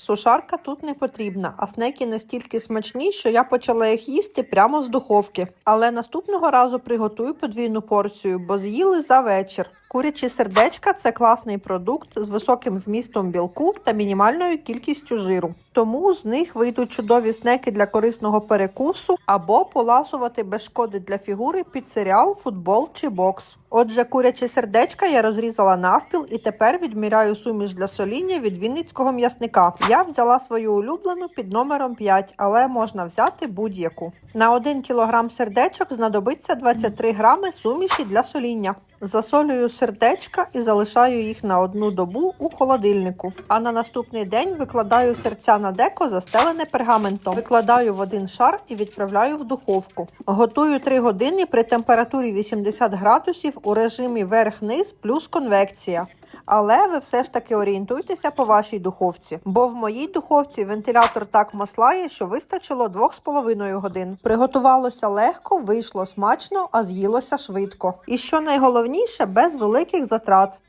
Сушарка тут не потрібна, а снеки настільки смачні, що я почала їх їсти прямо з духовки. Але наступного разу приготую подвійну порцію, бо з'їли за вечір. Курячі сердечка це класний продукт з високим вмістом білку та мінімальною кількістю жиру. Тому з них вийдуть чудові снеки для корисного перекусу або поласувати без шкоди для фігури під серіал, футбол чи бокс. Отже, курячі сердечка я розрізала навпіл і тепер відміряю суміш для соління від вінницького м'ясника. Я взяла свою улюблену під номером 5, але можна взяти будь-яку. На 1 кг сердечок знадобиться 23 грами суміші для соління. Засолюю сердечка і залишаю їх на одну добу у холодильнику. А на наступний день викладаю серця на деко, застелене пергаментом. Викладаю в один шар і відправляю в духовку. Готую 3 години при температурі 80 градусів у режимі верх-низ плюс конвекція. Але ви все ж таки орієнтуйтеся по вашій духовці, бо в моїй духовці вентилятор так маслає, що вистачило 2,5 годин. Приготувалося легко, вийшло смачно, а з'їлося швидко. І що найголовніше, без великих затрат.